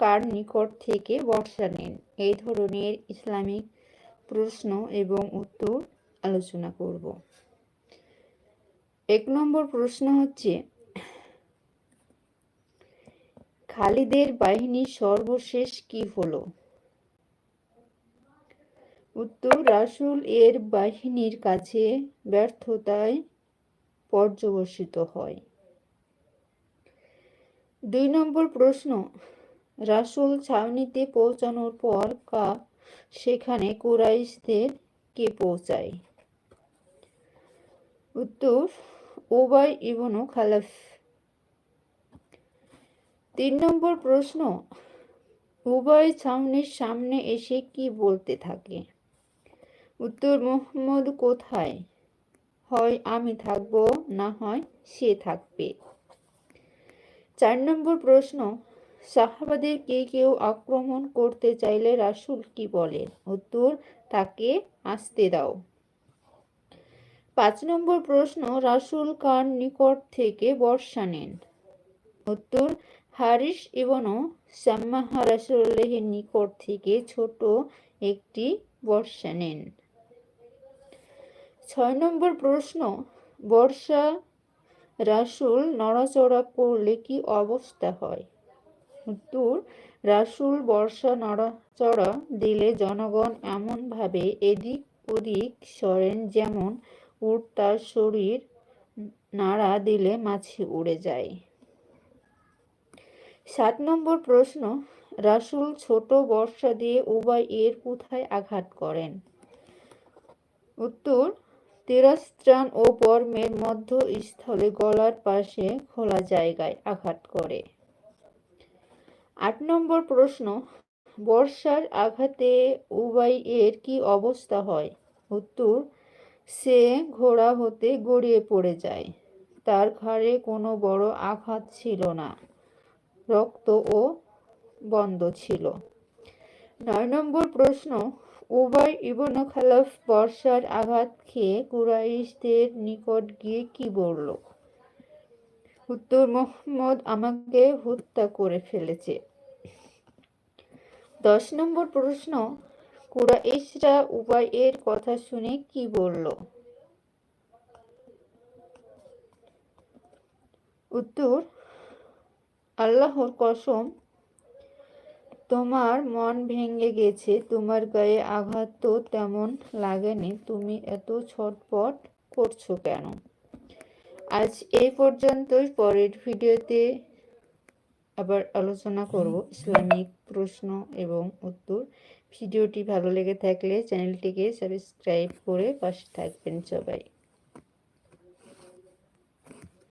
কার নিকট থেকে বর্ষা নেন? এই ধরনের ইসলামিক প্রশ্ন এবং উত্তর আলোচনা করব। এক নম্বর প্রশ্ন হচ্ছে, খালিদের বাহিনীর সর্বশেষ কি হলো? উত্তর, রাসুল এর বাহিনীর কাছে ব্যর্থতায় পর্যবসিত হয়। দুই নম্বর প্রশ্ন রাসুল ছাউনিতে পৌঁছানোর পর কা সেখানে কুরাইশদের কে পৌঁছায়? উত্তর, ওবাই ইবনু খালাফ। তিন নম্বর প্রশ্ন উভয় ছাউনির সামনে এসে কি বলতে থাকে? উত্তর, মোহাম্মদ কোথায়? হয় আমি থাকব, না হয় সে থাকবে। চার নম্বর প্রশ্ন সাহাবাদের কে কেউ আক্রমণ করতে চাইলে রাসুল কি বলেন? উত্তর, তাকে আসতে দাও। পাঁচ নম্বর প্রশ্ন, রাসুল কার নিকট থেকে বর্ষা নেন? উত্তর হারিস ইবনু সাম্মাহা রাসুল্লাহের নিকট থেকে ছোট একটি বর্ষা নেন। ছয় নম্বর প্রশ্ন, বর্ষা রাসুল নড়াচড়া করলে কি অবস্থা হয়? উত্তর রাসুল বর্ষা নড়াচড়া দিলে জনগণ এমনভাবে এদিক ওদিক সরেন যেমন উট তার শরীর নাড়া দিলে মাছি উড়ে যায়। সাত নম্বর প্রশ্ন, রাসুল ছোট বর্ষা দিয়ে উভয় এর কোথায় আঘাত করেন? উত্তর, তিরস্ত্রাণ ও বর্মের মধ্যস্থলে গলার পাশে খোলা জায়গায় আঘাত করে। আট নম্বর প্রশ্ন, বর্ষার আঘাতে এর কি অবস্থা হয়? উত্তর, সে ঘোড়া হতে গড়িয়ে পড়ে যায়। তার ঘাড়ে কোনো বড় আঘাত ছিল না। রক্ত ও বন্ধ ছিল। নয় নম্বর প্রশ্ন উবাই ইবন খালাফ বর্ষার আঘাত খেয়ে কুরাইশদের নিকট গিয়ে কি বলল? উত্তর, মোহাম্মদ আমাকে হত্যা করে ফেলেছে। দশ নম্বর প্রশ্ন, কুরাইশরা এর কথা শুনে কি বলল? উত্তর, আল্লাহর কসম, তোমার মন ভেঙে গেছে, তোমার গায়ে আঘাত তো তেমন লাগেনি, তুমি এত ছটপট করছ কেন? আজ এই পর্যন্তই, পরের ভিডিওতে আবার আলোচনা করব ইসলামিক প্রশ্ন এবং উত্তর। ভিডিওটি ভালো লেগে থাকলে চ্যানেলটিকে সাবস্ক্রাইব করে পাশে থাকবেন সবাই।